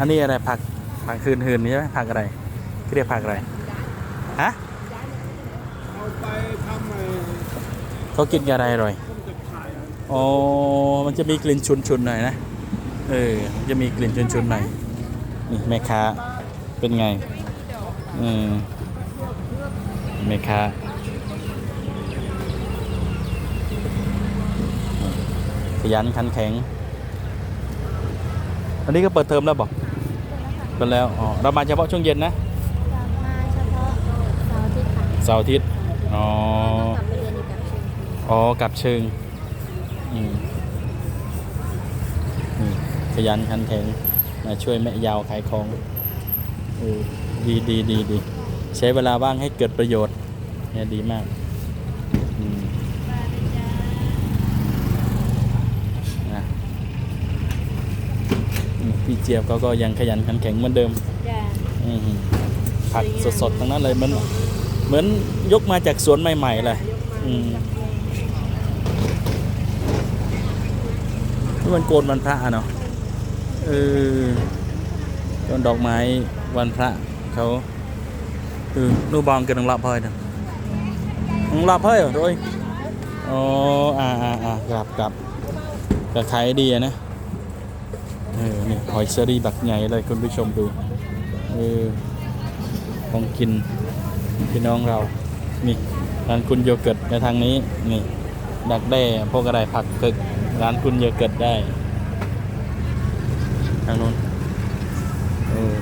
อันนี้อะไรผักผักคืนหืนใช่ไหมผักอะไรเรียกผักอะไรฮะเอาไปทำไอ้เขากินกับอะไรอร่อยอ๋อมันจะมีกลิ่นชุนๆหน่อยนะเออมันจะมีกลิ่นชุนๆหน่อยนี่แม่ค้าเป็นไงอืมแม่ค้าขยันขันแข็ง อันนี้ก็เปิดเทอมแล้วบอก เปิดแล้วอ๋อเรามาเฉพาะช่วงเย็นนะมาเฉพาะเสาร์อาทิตย์ค่ะเสาร์อาทิตย์อ๋อกลับไปเรียนอีกแบบเชิงอ๋อกลับเชิงอืมนี่ขยันขันแข็งมาช่วยแม่ยาวขายของเออดีดีดีดีใช้เวลาว่างให้เกิดประโยชน์เนี่ยดีมาก พี่เจี๊ยบเขาก็ยังขยันขันแข็งเหมือนเดิมจ้ะอืมผักสดๆทั้งนั้นเลยเหมือนเหมือนยกมาจากสวนใหม่ๆเลยอืมนี่มันโกนวันพระอะเนาะเออต้นดอกไม้วันพระเขาเออนูบองกันนังละเพยนะนังละเพยเหรอโดยอ๋ออ่าอ่าอ่ากลับกลับก็ขายดีอะนะ เออนี่หอยเชอรี่บักใหญ่เลยคุณผู้ชมดูเออของกินพี่น้องเรานี่ร้านคุณโยเกิร์ตในทางนี้นี่ดักแด้พวกอะไรผักเผือกร้านคุณโยเกิร์ตได้ทางนู้นเออ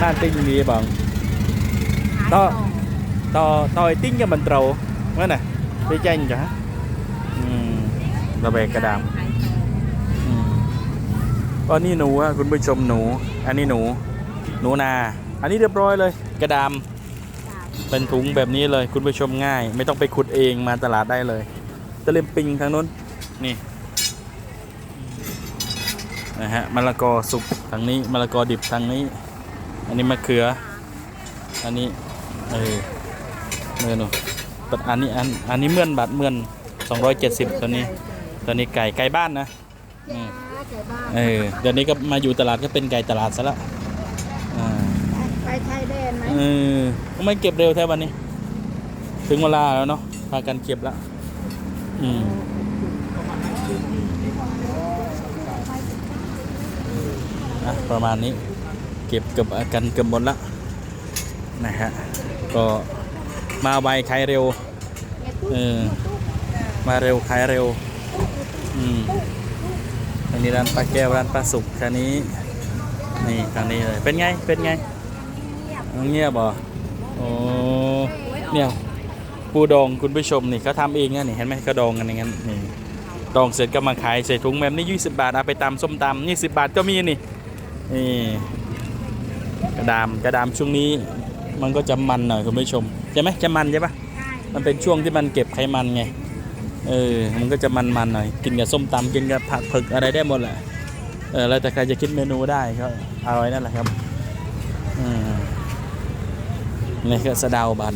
น่าติ้งดีบังต่อต่อต่อยติ้งกับมันเตาเมื่อไหร่ไปแจ้งจ้ะอืมระเบกกระดาม ก็นี่หนูอะคุณผู้ชมหนู อันนี้หนู หนูนา อันนี้เรียบร้อยเลย กระดามเป็นถุงแบบนี้เลยคุณผู้ชมง่าย ไม่ต้องไปขุดเองมาตลาดได้เลยตะเลมปิงทางนู้นนี่นะฮะมะละกอสุกทางนี้มะละกอดิบทางนี้ อันนี้มะเขือ อันนี้เออเมื่อหนูปัดอันนี้อันอันนี้เมื่อนบาทเมื่อน270ตัวนี้ ตัวนี้ไก่ไก่บ้านนะอืม ไก่บ้านเออเดี๋ยวนี้ก็มาอยู่ตลาดก็เป็นไก่ตลาดซะแล้วอ่าไปไทยแดนไหมเออทำไมเก็บเร็วแท้วันนี้ ถึงเวลาแล้วเนาะพากันเก็บแล้วอืมอะประมาณนี้เก็บเกับกันเกือบหมดละนะฮะก็มาไวขายเร็วเออมาเร็วขายเร็ว อืม อันนี้ร้านปลาแก้วร้านปลาสุกคันนี้นี่คันนี้เลยเป็นไงเป็นไงเงียบเหรอโอ้เนี่ยปูดองคุณผู้ชมนี่เขาทำเองนะนี่เห็นไหมเขาดองกันอย่างนั้นนี่ดองเสร็จก็มาขายใส่ถุงแบบนี้ 20 บาทเอาไปตำส้มตำนี่10บาทก็มีนี่นี่กระดามกระดามช่วงนี้มันก็จะมันหน่อยคุณผู้ชมใช่ไหมจะมันใช่ปะใช่มันเป็นช่วงที่มันเก็บไขมันไง เออ มันก็จะมันๆหน่อย กินกับส้มตำกินกับผักเผือกอะไรได้หมดแหละ เออ แล้วแต่ใครจะคิดเมนูได้ก็อร่อยนั่นแหละครับ อืมนี่ก็สะเดาบัน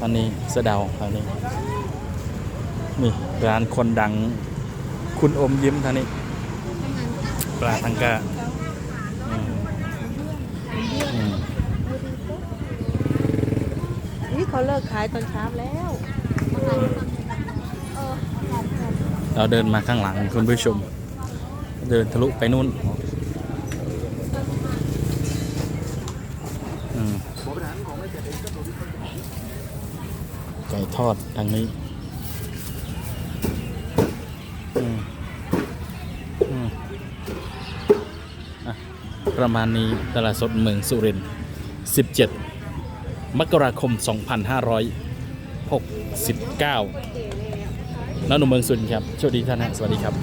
อันนี้สะเดาอันนี้ นี่ร้านคนดัง คุณอมยิ้มทางนี้ ปลาทังกาอืมอืมนี่เขาเลิกขายตอนเช้าแล้วเออหอมหอม เราเดินมาข้างหลังคุณผู้ชม เดินทะลุไปนู่นไก่ทอดทางนี้ประมาณนี้ตลาดสดเมืองสุรินทร์17 มกราคม 2569 แล้วหนุ่มเมืองสุนครับโชคดีท่านฮะสวัสดีครับ